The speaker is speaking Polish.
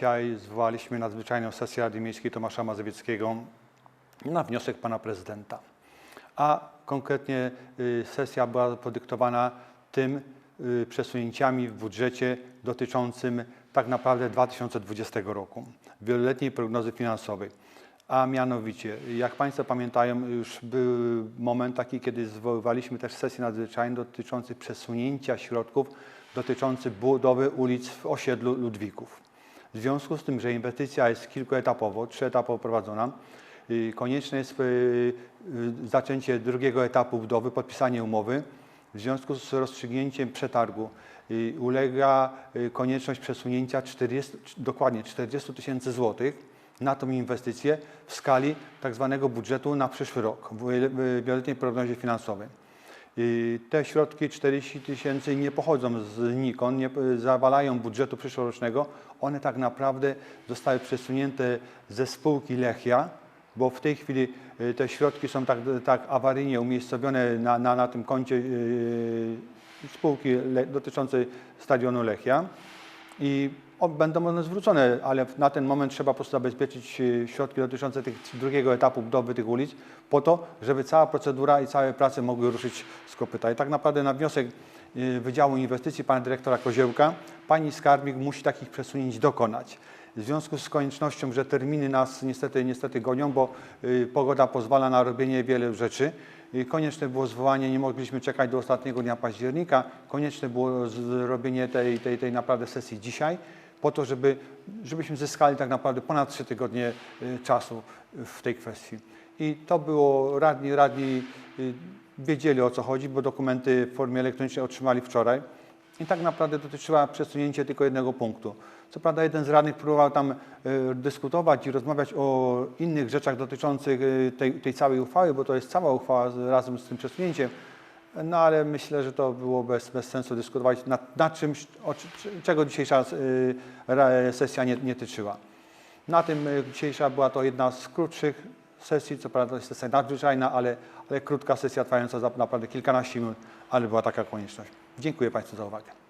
Dzisiaj zwołaliśmy nadzwyczajną sesję Rady Miejskiej Tomasza Mazowieckiego na wniosek pana prezydenta. A konkretnie y, sesja była podyktowana tym y, przesunięciami w budżecie dotyczącym tak naprawdę 2020 roku, wieloletniej prognozy finansowej. A mianowicie, jak Państwo pamiętają, już był moment taki, kiedy zwoływaliśmy też sesję nadzwyczajną dotyczącą przesunięcia środków dotyczących budowy ulic w osiedlu Ludwików. W związku z tym, że inwestycja jest kilkuetapowo, trzyetapowo prowadzona, konieczne jest y, y, zaczęcie drugiego etapu budowy, podpisanie umowy. W związku z rozstrzygnięciem przetargu ulega y, konieczność przesunięcia 40, dokładnie 40 tysięcy złotych na tą inwestycję w skali tak zwanego budżetu na przyszły rok, w wieloletniej prognozie finansowej. I Te środki 40 tysięcy nie pochodzą znikąd, nie zawalają budżetu przyszłorocznego. One tak naprawdę zostały przesunięte ze spółki Lechia, bo w tej chwili y, te środki są tak, tak awaryjnie umiejscowione na, na, na tym koncie spółki dotyczącej stadionu Lechia i będą one zwrócone, ale na ten moment trzeba po prostu zabezpieczyć e, środki dotyczące tych drugiego etapu budowy tych ulic po to, żeby cała procedura i całe prace mogły ruszyć z kopyta. I tak naprawdę na wniosek e, Wydziału Inwestycji pana dyrektora Koziełka pani skarbnik musi takich przesunięć dokonać. W związku z koniecznością, że terminy nas niestety, niestety gonią, bo y, pogoda pozwala na robienie wielu rzeczy, konieczne było zwołanie, nie mogliśmy czekać do ostatniego dnia października, konieczne było zrobienie tej, tej, tej naprawdę sesji dzisiaj, po to, żeby, żebyśmy zyskali tak naprawdę ponad trzy tygodnie y, czasu w tej kwestii. I to było, radni, radni y, wiedzieli o co chodzi, bo dokumenty w formie elektronicznej otrzymali wczoraj. I tak naprawdę dotyczyła przesunięcie tylko jednego punktu. Co prawda jeden z radnych próbował tam dyskutować i rozmawiać o innych rzeczach dotyczących tej, tej całej uchwały, bo to jest cała uchwała razem z tym przesunięciem. No ale myślę, że to było bez, bez sensu dyskutować nad, nad czymś, o, czego dzisiejsza ra- sesja nie, nie tyczyła. Na tym e, dzisiejsza była to jedna z krótszych sesji, co prawda jest sesja nadzwyczajna, ale, ale krótka sesja trwająca naprawdę kilkanaście minut, ale była taka konieczność. Dziękuję Państwu za uwagę.